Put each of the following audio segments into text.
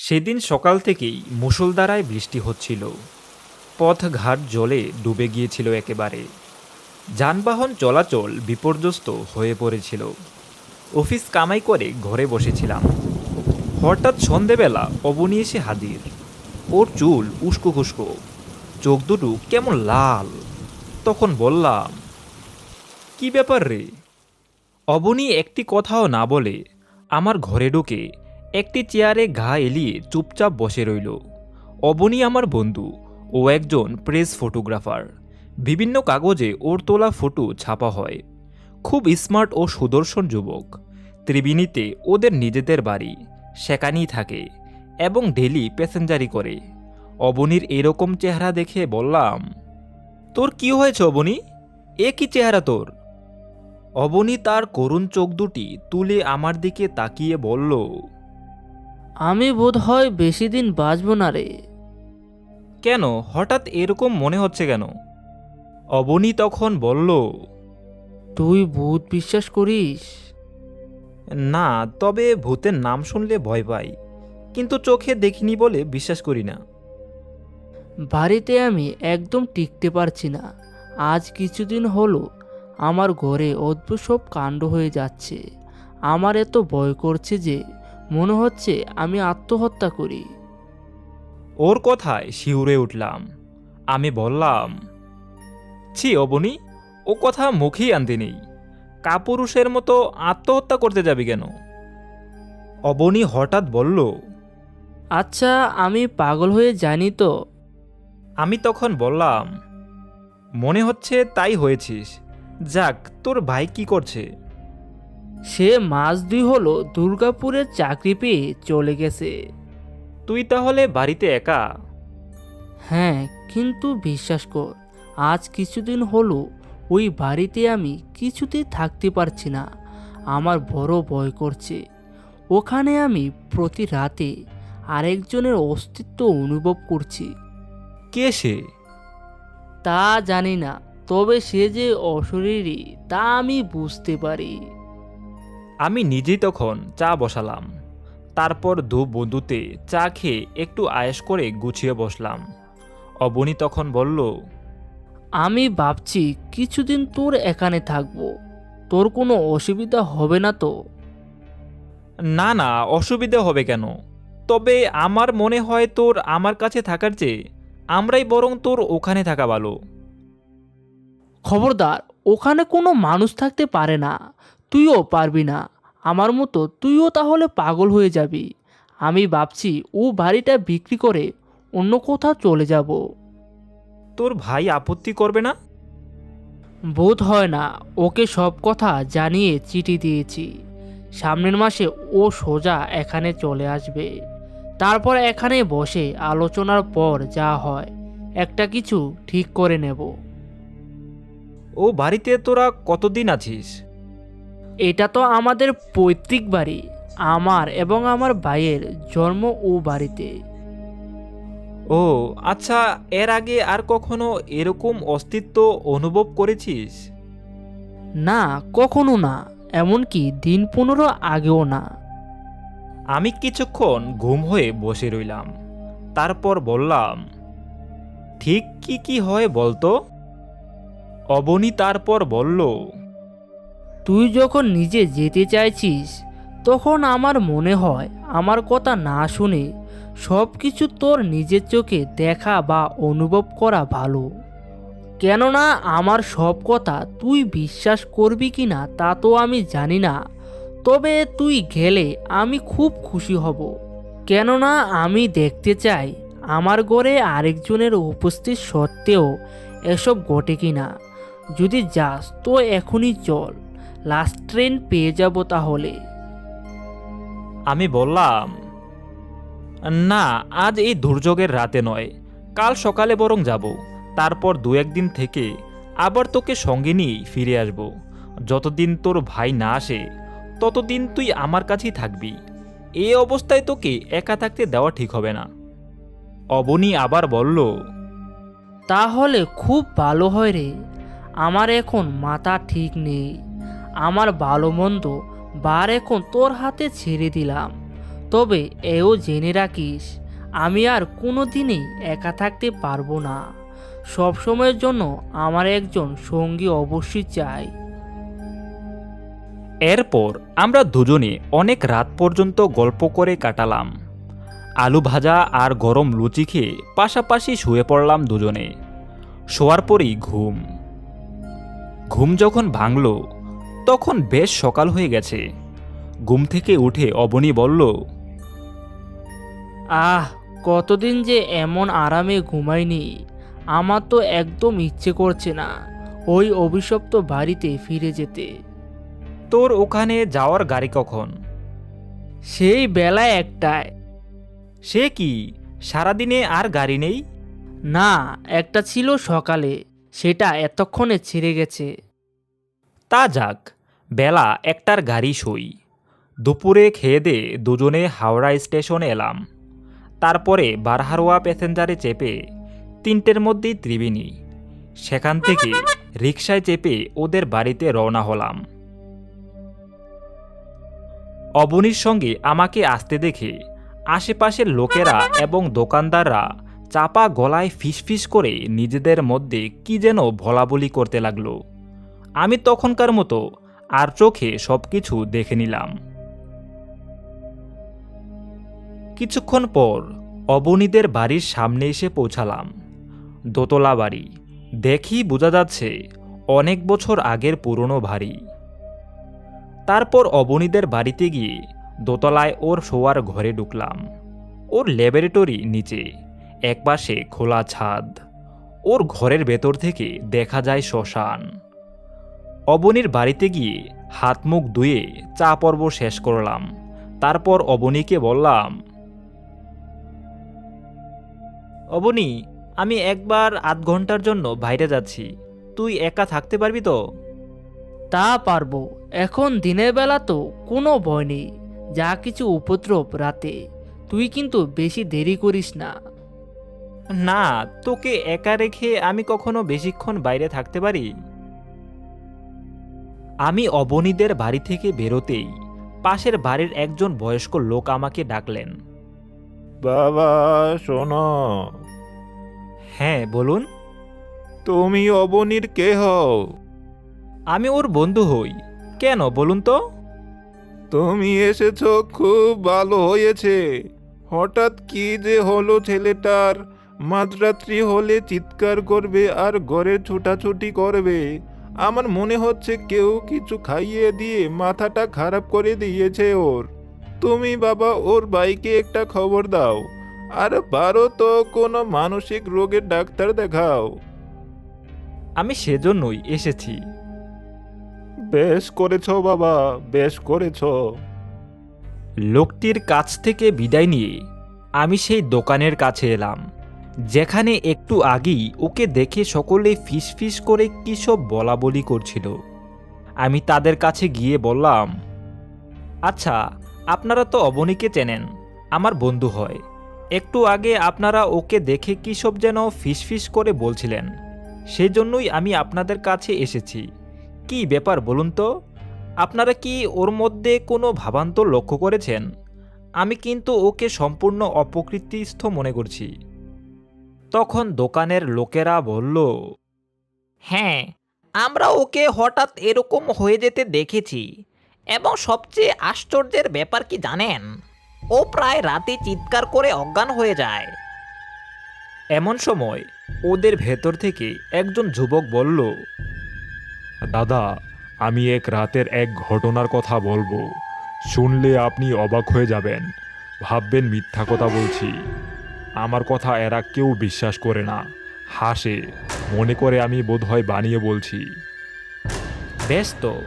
সেদিন সকাল থেকেই মুষলধারায় বৃষ্টি হচ্ছিল। পথঘাট জলে ডুবে গিয়েছিল একেবারে। যানবাহন চলাচল বিপর্যস্ত হয়ে পড়েছিল। অফিস কামাই করে ঘরে বসেছিলাম। হঠাৎ সন্ধেবেলা অবনী এসে হাজির। ওর চুল উস্কো খুস্কো, চোখ দুটো কেমন লাল। তখন বললাম, কি ব্যাপার রে? অবনী একটি কথাও না বলে আমার ঘরে ঢুকে একটি চেয়ারে ঘা এলিয়ে চুপচাপ বসে রইল। অবনী আমার বন্ধু ও একজন প্রেস ফটোগ্রাফার। বিভিন্ন কাগজে ওর তোলা ফটো ছাপা হয়। খুব স্মার্ট ও সুদর্শন যুবক। ত্রিবেণীতে ওদের নিজেদের বাড়ি, সেখানেই থাকে এবং ডেলি প্যাসেঞ্জারি করে। অবনীর এরকম চেহারা দেখে বললাম, তোর কি হয়েছে অবনী? এ কি চেহারা তোর? অবনী তার করুণ চোখ দুটি তুলে আমার দিকে তাকিয়ে বলল আমি বোধ হয় বেশি দিন বাঁচব না রে। কেন? হঠাৎ এরকম মনে হচ্ছে কেন? অবনী তখন বলল তুই ভূত বিশ্বাস করিস? না তবে ভূতের নাম শুনলে ভয় পাই কিন্তু চোখে দেখিনি বলে বিশ্বাস করি না। বাড়িতে আমি একদম টিকতে পারছি না। আজ কিছুদিন হলো আমার ঘরে অদ্ভুত সব কাণ্ড হয়ে যাচ্ছে। আমার এত ভয় করছে যে মনে হচ্ছে আমি আত্মহত্যা করি। ওর কথায় শিউরে উঠলাম। আমি বললাম ছি অবনী ও কথা মুখেই আনতে নেই। কাপুরুষের মতো আত্মহত্যা করতে যাবি কেন? অবনী হঠাৎ বলল আচ্ছা আমি পাগল হয়ে জানি তো। আমি তখন বললাম মনে হচ্ছে তাই হয়েছিস। যাক তোর ভাই কি করছে? সে মাস দুই হলো দুর্গাপুরের চাকরি পেয়ে চলে গেছে। তুই তাহলে বাড়িতে একা? হ্যাঁ কিন্তু বিশ্বাস কর আজ কিছুদিন হলো ওই বাড়িতে আমি কিছুতেই থাকতে পারছি না। আমার বড় ভয় করছে। ওখানে আমি প্রতি রাতে আরেকজনের অস্তিত্ব অনুভব করছি। কে সে? তা জানি না তবে সে যে অশরীরী তা আমি বুঝতে পারি। আমি নিজেই তখন চা বসালাম। তারপর দু বন্ধুতে চা খেয়ে একটু আয়েস করে গুছিয়ে বসলাম। অবনী তখন বলল আমি ভাবছি কিছুদিন তোর এখানে থাকব। তোর কোনো অসুবিধা হবে না তো? না না অসুবিধা হবে কেন? তবে আমার মনে হয় তোর আমার কাছে থাকার চেয়ে আমরাই বরং তোর ওখানে থাকা ভালো। খবরদার ওখানে কোনো মানুষ থাকতে পারে না। তুইও পারবি না। আমার মতো তুইও তাহলে পাগল হয়ে যাবি। আমি ভাবছি ও বাড়িটা বিক্রি করে অন্য কোথাও চলে যাব। তোর ভাই আপত্তি করবে না? বোধ হয় না। ওকে সব কথা জানিয়ে চিঠি দিয়েছি। সামনের মাসে ও সোজা এখানে চলে আসবে। তারপর এখানে বসে আলোচনার পর যা হয় একটা কিছু ঠিক করে নেব। ও বাড়িতে তোরা কতদিন আছিস? এটা তো আমাদের পৈতৃক বাড়ি আমার এবং আমার ভাইয়ের জন্ম ও বাড়িতে। ও আচ্ছা এর আগে আর কখনো এরকম অস্তিত্ব অনুভব করেছিস? না কখনো না এমনকি দিন পনেরো আগেও না। আমি কিছুক্ষণ ঘুম হয়ে বসে রইলাম তারপর বললাম ঠিক কি কি হয় বলতো? অবনী তারপর বলল তুই যখন নিজে যেতে চাইছিস, তখন আমার মনে হয়, আমার কথা না শুনে সব কিছু তোর নিজের চোখে দেখা বা অনুভব করা ভালো। কেননা আমার সব কথা তুই বিশ্বাস করবি কি না তা তো আমি জানি না, তবে তুই গেলে আমি খুব খুশি হব। কেননা আমি দেখতে চাই, আমার ঘরে আরেকজনের উপস্থিত সত্ত্বেও এসব ঘটে কি না যদি যাস, তো এখনই চল। লাস্ট ট্রেন পেয়ে যাব তাহলে। আমি বললাম না আজ এই দুর্যোগের রাতে নয়। কাল সকালে বরং যাব। তারপর দু একদিন থেকে আবার তোকে সঙ্গে নিয়েই ফিরে আসব। যতদিন তোর ভাই না আসে ততদিন তুই আমার কাছেই থাকবি। এই অবস্থায় তোকে একা থাকতে দেওয়া ঠিক হবে না। অবনী আবার বলল তাহলে খুব ভালো হয় রে। আমার এখন মাথা ঠিক নেই। আমার ভালো মন্দ বার এখন তোর হাতে ছেড়ে দিলাম। তবে এও জেনে রাখিস, আমি আর কোনো দিনই একা থাকতে পারব না। সব সময়ের জন্য আমার একজন সঙ্গী অবশ্যই চাই। এরপর আমরা দুজনে অনেক রাত পর্যন্ত গল্প করে কাটালাম। আলু ভাজা আর গরম লুচি খেয়ে পাশাপাশি শুয়ে পড়লাম দুজনে। শোয়ার পরেই ঘুম। ঘুম যখন ভাঙল তখন বেশ সকাল হয়ে গেছে। ঘুম থেকে উঠে অবনী বলল আহ কতদিন যে এমন আরামে ঘুমাইনি। আমার তো একদম ইচ্ছে করছে না ওই অভিশপ্ত বাড়িতে ফিরে যেতে। তোর ওখানে যাওয়ার গাড়ি কখন? সেই বেলা একটায়। সে কি? সারাদিনে আর গাড়ি নেই? না একটা ছিল সকালে সেটা এতক্ষণে ছিঁড়ে গেছে। তা যাক বেলা একটার গাড়ি সই। দুপুরে খেয়ে দে দুজনে হাওড়া স্টেশনে এলাম। তারপরে বারহারোয়া প্যাসেঞ্জারে চেপে তিনটের মধ্যেই ত্রিবেণী। সেখান থেকে রিকশায় চেপে ওদের বাড়িতে রওনা হলাম। অবনীর সঙ্গে আমাকে আসতে দেখে আশেপাশের লোকেরা এবং দোকানদাররা চাপা গলায় ফিসফিস করে নিজেদের মধ্যে কি যেন ভলাবলি করতে লাগল। আমি তখনকার মতো আর চোখে সব কিছু দেখে নিলাম। কিছুক্ষণ পর অবনীদের বাড়ির সামনে এসে পৌঁছালাম। দোতলা বাড়ি। দেখি বোঝা যাচ্ছে অনেক বছর আগের পুরনো বাড়ি। তারপর অবনীদের বাড়িতে গিয়ে দোতলায় ওর শোয়ার ঘরে ঢুকলাম। ওর ল্যাবরেটরি নিচে, একপাশে খোলা ছাদ। ওর ঘরের ভেতর থেকে দেখা যায় শ্মশান। অবনীর বাড়িতে গিয়ে হাত মুখ ধুয়ে চা পর্ব শেষ করলাম। তারপর অবনীকে বললাম অবনী আমি একবার আধ ঘণ্টার জন্য বাইরে যাচ্ছি। তুই একা থাকতে পারবি তো? তা পারব। এখন দিনের বেলা তো কোনো ভয় নেই। যা কিছু উপদ্রব রাতে। তুই কিন্তু বেশি দেরি করিস না। না তোকে একা রেখে আমি কখনো বেশিক্ষণ বাইরে থাকতে পারি? আমি অবনীদের বাড়ি থেকে বেরোতেই পাশের বাড়ির একজন বয়স্ক লোক আমাকে ডাকলেন। বাবা শোনো। হ্যাঁ বলুন। তুমি অবনীর কে হও? আমি ওর বন্ধু হই। কেন বলুন তো? তুমি এসেছ খুব ভালো হয়েছে। হঠাৎ কি যে হলো ছেলেটার? মাঝরাত্রি হলে চিৎকার করবে আর ঘরে ছুটাছুটি করবে। আমার মনে হচ্ছে কেউ কিছু খাইয়ে দিয়ে মাথাটা খারাপ করে দিয়েছে ওর। তুমি বাবা ওর বাইকে একটা খবর দাও। আর পারো তো কোনো মানসিক রোগের ডাক্তার দেখাও। আমি সেজন্যই এসেছি। বেশ করেছ বাবা বেশ করেছ। লোকটির কাছ থেকে বিদায় নিয়ে আমি সেই দোকানের কাছে এলাম। যেখানে একটু আগেই ওকে দেখে সকলে ফিসফিস করে কী সব বলা বলি করছিল। আমি তাদের কাছে গিয়ে বললাম আচ্ছা আপনারা তো অবনীকে চেনেন, আমার বন্ধু হয়। একটু আগে আপনারা ওকে দেখে কী সব যেন ফিসফিস করে বলছিলেন সেই জন্যই আমি আপনাদের কাছে এসেছি। কি ব্যাপার বলুন তো? আপনারা কি ওর মধ্যে কোনো ভাবান্তর লক্ষ্য করেছেন? আমি কিন্তু ওকে সম্পূর্ণ অপকৃতিস্থ মনে করছি। তখন দোকানের লোকেরা বলল হ্যাঁ আমরা ওকে হঠাৎ এরকম হয়ে যেতে দেখেছি এবং সবচেয়ে আশ্চর্যের ব্যাপার কি জানেন? ও প্রায় রাতে চিৎকার করে অজ্ঞান হয়ে যায়। এমন সময় ওদের ভেতর থেকে একজন যুবক বলল দাদা আমি এক রাতের এক ঘটনার কথা বলব। শুনলে আপনি অবাক হয়ে যাবেন। ভাববেন মিথ্যা কথা বলছি। আমার কথা এরা কেউ বিশ্বাস করে না। হাসে মনে করে আমি বোধহয় বানিয়ে বলছি। বেশ তো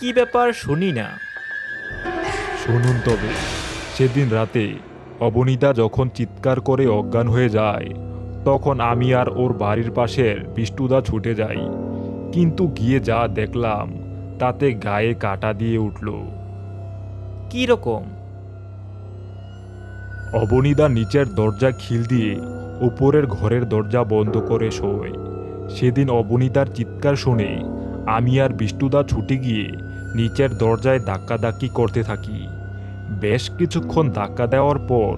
কি ব্যাপার শুনি না। শুনুন তবে সেদিন রাতে অবনীতা যখন চিৎকার করে অজ্ঞান হয়ে যায় তখন আমি আর ওর বাড়ির পাশের বিষ্টুদা ছুটে যাই। কিন্তু গিয়ে যা দেখলাম তাতে গায়ে কাটা দিয়ে উঠল। কি রকম অবনীদা নিচের দরজা খিল দিয়ে উপরের ঘরের দরজা বন্ধ করে শোয়। সেদিন অবনীতার চিৎকার শুনে আমি আর বিষ্টুদা ছুটে গিয়ে নিচের দরজায় ধাক্কাধাক্কি করতে থাকি। বেশ কিছুক্ষণ ধাক্কা দেওয়ার পর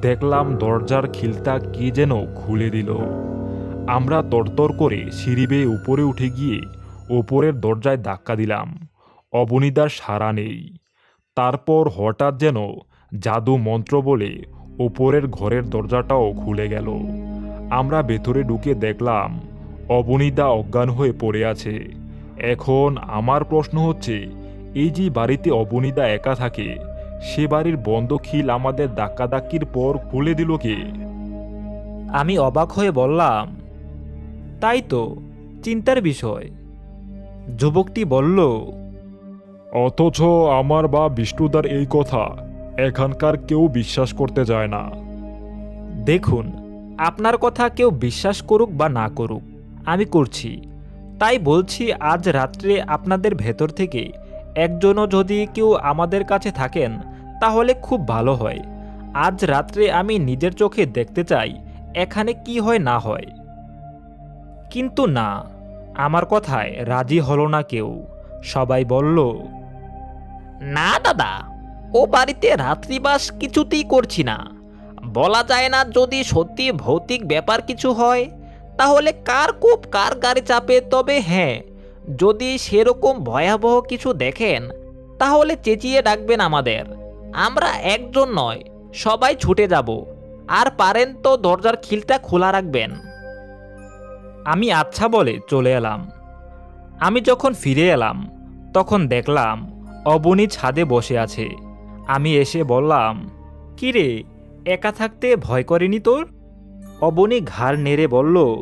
দেখলাম দরজার খিলটা কি যেন খুলে দিল। আমরা তরতর করে সিঁড়ি বেয়ে উপরে উঠে গিয়ে ওপরের দরজায় ধাক্কা দিলাম। অবনিদার সাড়া নেই। তারপর হঠাৎ যেন জাদু মন্ত্র বলে ওপরের ঘরের দরজাটাও খুলে গেল। আমরা ভেতরে ঢুকে দেখলাম অবনিদা অজ্ঞান হয়ে পড়ে আছে। এখন আমার প্রশ্ন হচ্ছে এই যে বাড়িতে অবনিদা একা থাকে সে বাড়ির বন্ধ খিল আমাদের ধাক্কাধাক্কির পর খুলে দিল কে? আমি অবাক হয়ে বললাম তাই তো চিন্তার বিষয়। যুবকটি বলল অথচ আমার বা বিষ্ণুদার এই কথা এখানকার কেউ বিশ্বাস করতে যায় না। দেখুন আপনার কথা কেউ বিশ্বাস করুক বা না করুক আমি করছি। তাই বলছি আজ রাত্রে আপনাদের ভেতর থেকে একজনও যদি কেউ আমাদের কাছে থাকেন তাহলে খুব ভালো হয়। আজ রাত্রে আমি নিজের চোখে দেখতে চাই এখানে কি হয় না হয়। কিন্তু না আমার কথায় রাজি হলো না কেউ। সবাই বলল না দাদা। ও বাড়িতে রাত্রিবাস কিছুতেই করছি না। বলা যায় না যদি সত্যি ভৌতিক ব্যাপার কিছু হয়, তাহলে কার কূপ কার গাড়ি চাপে? তবে হ্যাঁ যদি সেরকম ভয়াবহ কিছু দেখেন, তাহলে চেঁচিয়ে ডাকবেন আমাদের। আমরা একজন নয়, সবাই ছুটে যাব। আর পারেন তো দরজার খিলটা খোলা রাখবেন। আমি আচ্ছা বলে চলে এলাম। আমি যখন ফিরে এলাম, তখন দেখলাম অবনী ছাদে বসে আছে। আমি এসে বললাম কিরে একা থাকতে ভয় করেনি তোর? অবনি ঘাড় নেড়ে বলল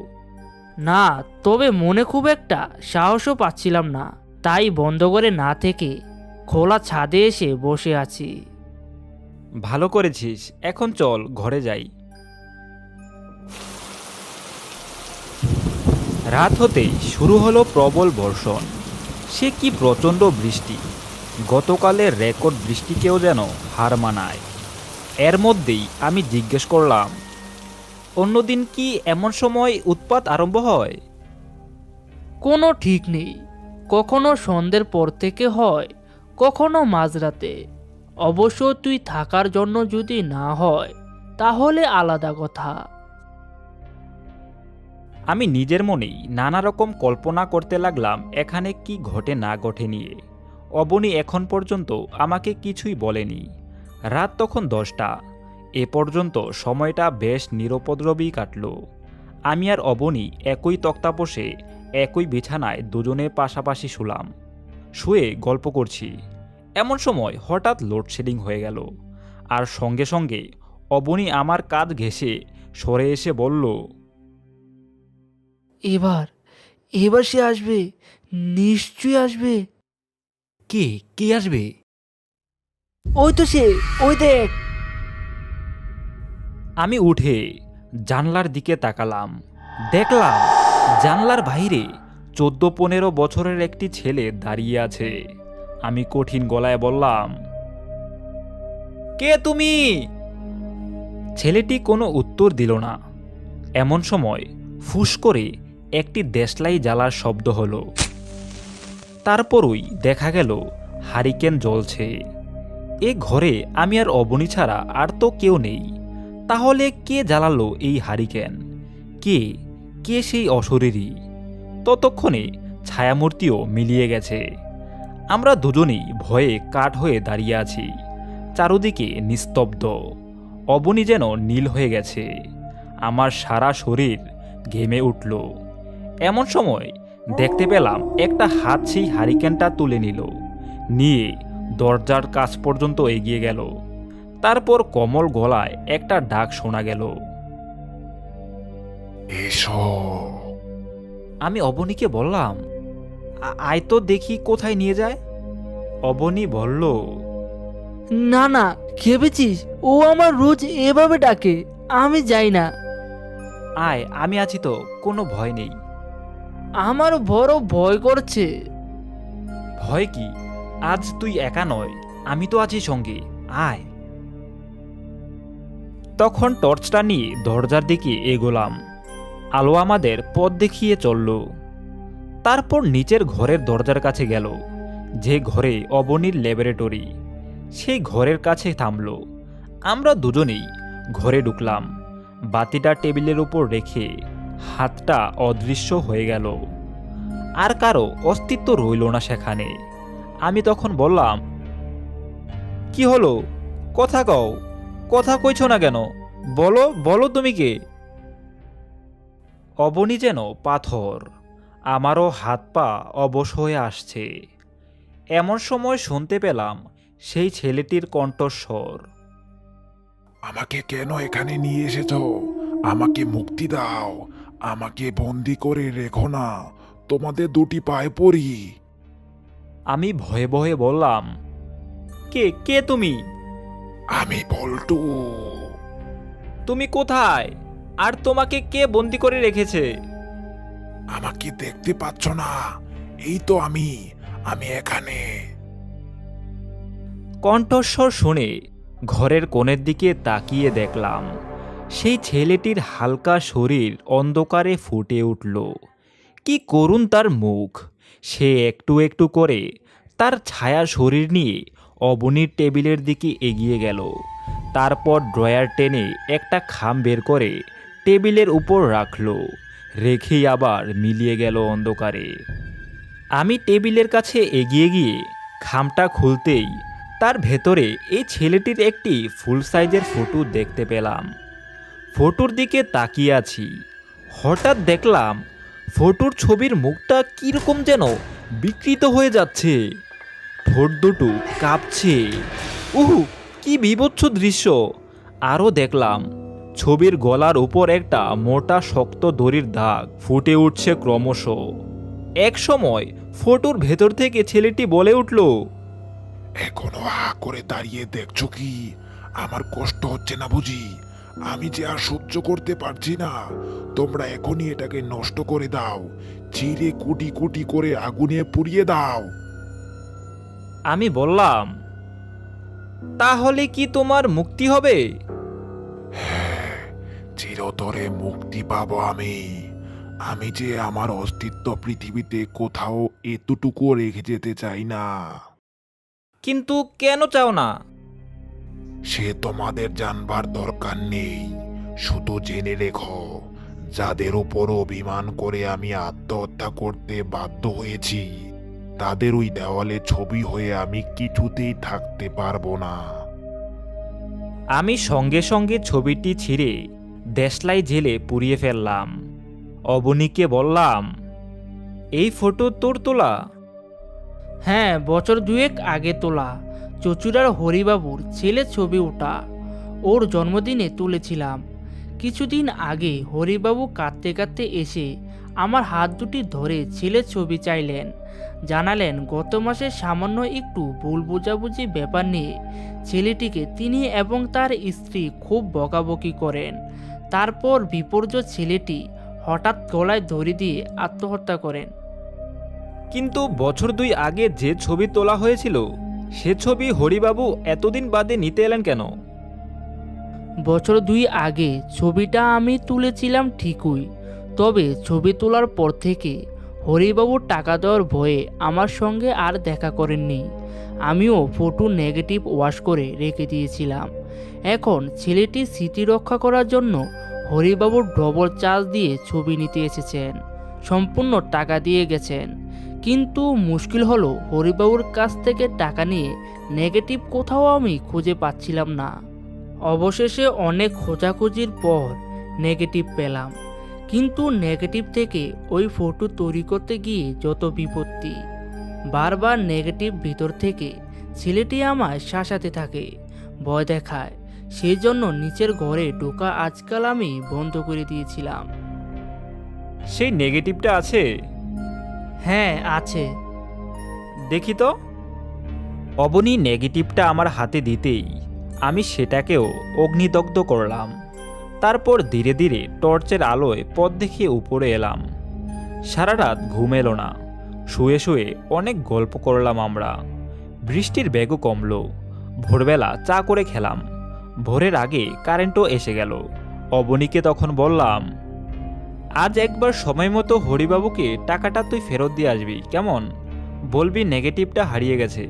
না তবে মনে খুব একটা সাহসও পাচ্ছিলাম না তাই বন্ধ করে না থেকে খোলা ছাদে এসে বসে আছি। ভালো করেছিস এখন চল ঘরে যাই। রাত হতেই শুরু হলো প্রবল বর্ষণ। সে কি প্রচণ্ড বৃষ্টি। গতকালের রেকর্ড বৃষ্টিকেও যেন হার মানায়। এর মধ্যেই আমি জিজ্ঞেস করলাম অন্যদিন কি এমন সময় উৎপাত আরম্ভ হয়? কোনো ঠিক নেই। কখনো সন্ধ্যের পর থেকে হয় কখনো মাঝরাতে। অবশ্য তুই থাকার জন্য যদি না হয় তাহলে আলাদা কথা। আমি নিজের মনেই নানা রকম কল্পনা করতে লাগলাম এখানে কি ঘটে না ঘটে নিয়ে। অবনী এখন পর্যন্ত আমাকে কিছুই বলেনি। রাত তখন দশটা। এ পর্যন্ত সময়টা বেশ নিরুপদ্রবী কাটল। আমি আর অবনী একই তক্তাপোষে, একই বিছানায় দুজনে পাশাপাশি শুলাম। শুয়ে গল্প করছি। এমন সময় হঠাৎ লোডশেডিং হয়ে গেল। আর সঙ্গে সঙ্গে অবনী আমার কাঁধ ঘেঁষে সরে এসে বলল, এবার এবার সে আসবে, নিশ্চয়ই আসবে। কে? কে আসবে? ওই তো সে ওই দেখ। আমি উঠে জানলার দিকে তাকালাম। দেখলাম জানলার বাইরে চোদ্দ পনেরো বছরের একটি ছেলে দাঁড়িয়ে আছে। আমি কঠিন গলায় বললাম কে তুমি? ছেলেটি কোনো উত্তর দিল না। এমন সময় ফুস করে একটি দেশলাই জ্বালার শব্দ হলো। তারপরই দেখা গেল, হারিকেন জ্বলছে। এ ঘরে আমি আর অবনী ছাড়া আর তো কেউ নেই। তাহলে কে জ্বালালো এই হারিকেন? কে? কে সেই অশরীরী? ততক্ষণে ছায়ামূর্তিও মিলিয়ে গেছে। আমরা দুজনেই ভয়ে কাঠ হয়ে দাঁড়িয়ে আছি। চারদিকে নিস্তব্ধ। অবনী যেন নীল হয়ে গেছে। আমার সারা শরীর ঘেমে উঠল। এমন সময় দেখতে পেলাম একটা হাত সেই হারিকেনটা তুলে নিল। নিয়ে দরজার কাছ পর্যন্ত এগিয়ে গেল। তারপর কমল গলায় একটা ডাক শোনা গেল। এসো। আমি অবনীকে বললাম আয় তো দেখি কোথায় নিয়ে যায়? অবনী বলল না না ভেবেছিস? ও আমার রোজ এভাবে ডাকে আমি যাই না। আয় আমি আছি তো কোনো ভয় নেই। আমার বড় ভয় করছে। ভয় কি? আজ তুই একা নয়, আমি তো আছি সঙ্গে, আয়। তখন টর্চটা নিয়ে দরজার দিকে এগোলাম। আলো আমাদের পথ দেখিয়ে চলল। তারপর নিচের ঘরের দরজার কাছে গেল, যে ঘরে অবনীর ল্যাবরেটরি। সেই ঘরের কাছে থামলো। আমরা দুজনেই ঘরে ঢুকলাম। বাতিটা টেবিলের উপর রেখে হাতটা অদৃশ্য হয়ে গেল। আর কারও অস্তিত্ব রইল না সেখানে। আমি তখন বললাম, কি হলো? কথা কও। কথা কইছ না কেন? বলো বলো তুমি কে? অবনি যেন পাথর, আমারও হাত পা অবশ হয়ে আসছে। এমন সময় শুনতে পেলাম সেই ছেলেটির কণ্ঠস্বর। আমাকে কেন এখানে নিয়ে এসেছ? আমাকে মুক্তি দাও। আমাকে বন্দি করে রেখো না তোমাদের দুটি পায়ে পড়ি। আমি ভয়ে ভয়ে বললাম কে কে তুমি? আমি বল্টু। তুমি কোথায়? আর তোমাকে কে বন্দি করে রেখেছে? আমাকে দেখতে পাচ্ছ না এই তো আমি আমি এখানে। কণ্ঠস্বর শুনে ঘরের কোণের দিকে তাকিয়ে দেখলাম। সেই ছেলেটির হালকা শরীর অন্ধকারে ফুটে উঠল। কি করুণ তার মুখ। সে একটু একটু করে তার ছায়া শরীর নিয়ে অবনীর টেবিলের দিকে এগিয়ে গেল। তারপর ড্রয়ার টেনে একটা খাম বের করে টেবিলের উপর রাখল। রেখেই আবার মিলিয়ে গেল অন্ধকারে। আমি টেবিলের কাছে এগিয়ে গিয়ে খামটা খুলতেই তার ভেতরে এই ছেলেটির একটি ফুল সাইজের ফটো দেখতে পেলাম। ফটোর দিকে তাকিয়ে আছি। হঠাৎ দেখলাম ফটোর ছবির মুখটা কীরকম যেন বিকৃত হয়ে যাচ্ছে। ঠোঁট দুটো কাঁপছে। উহু, কি বিভৎস দৃশ্য। আরও দেখলাম ছবির গলার উপর একটা মোটা শক্ত দড়ির দাগ ফুটে উঠছে ক্রমশ। এক সময় ফটোর ভেতর থেকে ছেলেটি বলে উঠল, এখনও হা করে দাঁড়িয়ে দেখছ কি? আমার কষ্ট হচ্ছে না বুঝি? আমি যে আর সহ্য করতে পারছি না। তোমরা এখনই এটাকে নষ্ট করে দাও। চিরে কুটি কুটি করে আগুনে পুড়িয়ে দাও। আমি বললাম তাহলে কি তোমার মুক্তি হবে? চিরতরে মুক্তি পাবো আমি। আমি যে আমার অস্তিত্ব পৃথিবীতে কোথাও এতটুকু রেখে যেতে চাই না। কিন্তু কেন চাও না? সে তোমাদের জানবার দরকার নেই। শুধু জেনে রেখো যাদের উপর অভিমান করে আমি আত্মহত্যা করতে বাধ্য হয়েছি তাদের ওই দেওয়ালে ছবি হয়ে আমি কিছুতেই থাকতে পারব না। আমি সঙ্গে সঙ্গে ছবিটি ছিঁড়ে দেশলাই জেলে পুড়িয়ে ফেললাম। অবনীকে বললাম এই ফটো তোর তোলা? হ্যাঁ বছর দুয়েক আগে তোলা। চচুরার হরিবাবুর ছেলে ছবি ওটা ওর জন্মদিনে তুলেছিলাম। কিছুদিন আগে হরিবাবু কাঁদতে কাঁদতে এসে আমার হাত দুটি ধরে ছেলের ছবি চাইলেন। জানালেন, গত মাসে সামান্য একটু ভুল বোঝাবুঝি ব্যাপার নিয়ে ছেলেটিকে তিনি এবং তার স্ত্রী খুব বকাবকি করেন। তারপর বিপর্যয় ছেলেটি হঠাৎ গলায় দড়ি দিয়ে আত্মহত্যা করেন। কিন্তু বছর দুই আগে যে ছবি তোলা হয়েছিল সে ছবি হরিবাবু এতদিন বাদে নিতে এলেন কেন? বছর দুই আগে ছবিটা আমি তুলেছিলাম ঠিকই, তবে ছবি তোলার পর থেকে হরিবাবু টাকা দেওয়ার ভয়ে আমার সঙ্গে আর দেখা করেননি। আমিও ফটো নেগেটিভ ওয়াশ করে রেখে দিয়েছিলাম। এখন ছেলেটি স্মৃতি রক্ষা করার জন্য হরিবাবুর ডবল চার্জ দিয়ে ছবি নিতে এসেছেন। সম্পূর্ণ টাকা দিয়ে গেছেন। কিন্তু মুশকিল হলো হরিবাবুর কাছ থেকে টাকা নিয়ে নেগেটিভ কোথাও আমি খুঁজে পাচ্ছিলাম না। অবশেষে অনেক খোঁজাখুঁজির পর নেগেটিভ পেলাম। কিন্তু নেগেটিভ থেকে ওই ফটো তৈরি করতে গিয়ে যত বিপত্তি, বারবার নেগেটিভ ভিতর থেকে ছেলেটি আমায় শাসাতে থাকে, ভয় দেখায়। সেই জন্য নিচের ঘরে ঢোকা আজকাল আমি বন্ধ করে দিয়েছিলাম। সেই নেগেটিভটা আছে? হ্যাঁ আছে। দেখি তো। অবনী নেগেটিভটা আমার হাতে দিতেই আমি সেটাকেও অগ্নিদগ্ধ করলাম। তারপর ধীরে ধীরে টর্চের আলোয় পথ দেখিয়ে উপরে এলাম। সারা রাত ঘুম এলো না। শুয়ে শুয়ে অনেক গল্প করলাম আমরা। বৃষ্টির বেগও কমলো। ভোরবেলা চা করে খেলাম। ভোরের আগে কারেন্টও এসে গেল। অবনীকে তখন বললাম আজ একবার সময় মতো হরিবাবুকে টাকাটা তুই ফেরত দিয়ে আসবি কেমন? বলবি নেগেটিভটা হারিয়ে গেছে।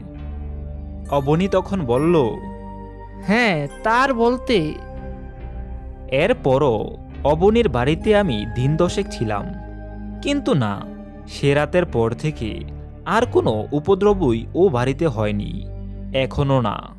অবনী তখন বলল হ্যাঁ তার বলতে। এরপরও অবনীর বাড়িতে আমি দিন দশেক ছিলাম। কিন্তু না সে রাতের পর থেকে আর কোনো উপদ্রবই ও বাড়িতে হয়নি। এখনও না।